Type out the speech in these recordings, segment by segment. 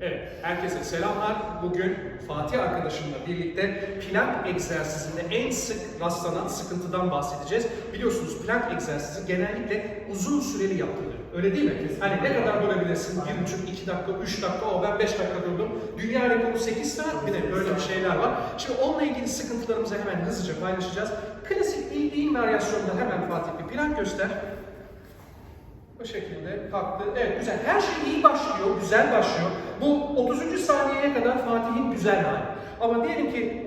Evet, herkese selamlar. Bugün Fatih arkadaşımla birlikte plank egzersizinde en sık rastlanan sıkıntıdan bahsedeceğiz. Biliyorsunuz plank egzersizi genellikle uzun süreli yapılır. Öyle değil mi? Hani ne kadar durabilirsin? Bir buçuk, iki dakika, üç dakika, o ben beş dakika durdum. Dünya rekoru 8 saat bir de böyle bir şeyler var. Şimdi onunla ilgili sıkıntılarımızı hemen hızlıca paylaşacağız. Klasik bildiğin varyasyonda hemen Fatih bir plank göster. Bu şekilde kalktı. Evet güzel. Her şey iyi başlıyor, güzel başlıyor. Bu 30. saniyeye kadar Fatih'in güzel hali. Ama diyelim ki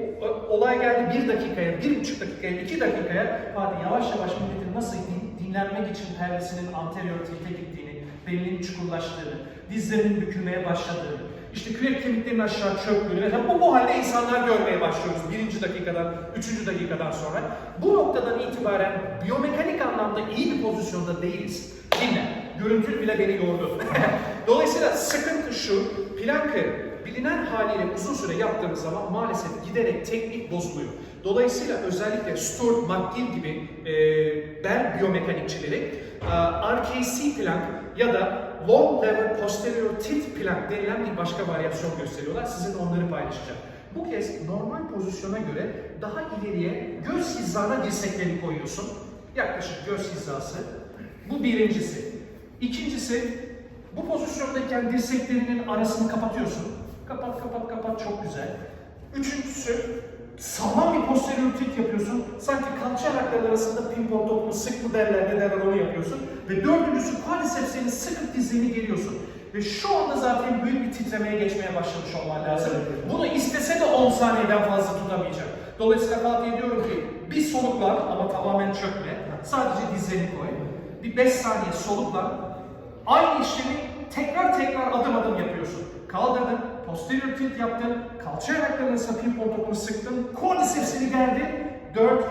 olay geldi bir dakikaya, bir buçuk dakikaya, iki dakikaya Fatih yavaş yavaş milletin nasıl din- dinlenmek için pelvisinin anterior tilt'e gittiğini, belinin çukurlaştığını, dizlerinin bükülmeye başladığını, işte kürek kemiklerinin aşağı çöktüğünü ve bu, bu halde insanlar görmeye başlıyoruz birinci dakikadan, üçüncü dakikadan sonra. Bu noktadan itibaren biyomekanik anlamda iyi bir pozisyonda değiliz. Dinle, görüntü bile beni yordu. Dolayısıyla sıkıntı şu, plankı bilinen haliyle uzun süre yaptığımız zaman maalesef giderek teknik bozuluyor. Dolayısıyla özellikle Stuart McGill gibi e, bel biyomekanikçileri e, RKC plank ya da Long Lever Posterior Tilt plank denilen bir başka varyasyon gösteriyorlar. Sizin onları paylaşacağım. Bu kez normal pozisyona göre daha ileriye göz hizana dirseklerini koyuyorsun. Yaklaşık göz hizası. Bu birincisi. İkincisi, bu pozisyondayken dirseklerinin arasını kapatıyorsun. Kapat, kapat, kapat. Çok güzel. Üçüncüsü, sağlam bir posterior tilt yapıyorsun. Sanki kalça ayakları arasında pimpon topunu sık mı derler, ne derler onu yapıyorsun. Ve dördüncüsü, quadriceps'ini sıkıp dizliğini geriyorsun. Ve şu anda zaten büyük bir titremeye geçmeye başlamış olman lazım. Bunu istese de 10 saniyeden fazla tutamayacak. Dolayısıyla Fatih diyorum ki bir soluklan ama tamamen çökme. Sadece dizlerini koy. Bir 5 saniye soluklan. Aynı işlemi tekrar tekrar adım adım yapıyorsun. Kaldırdın, posterior tilt yaptın, kalça ayaklarının sapin topunu sıktın, quadricepsini gerdin. 4,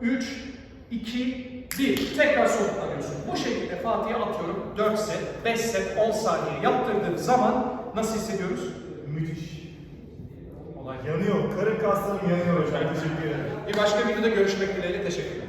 3, 2, 1. Tekrar soluklanıyorsun. Bu şekilde Fatih'e atıyorum 4 set, 5 set, 10 saniye yaptırdığın zaman nasıl hissediyoruz? Müthiş. Olay. Yanıyor. Karın kaslarım yanıyor hocam. Teşekkür ederim. Bir başka videoda görüşmek dileğiyle teşekkürler.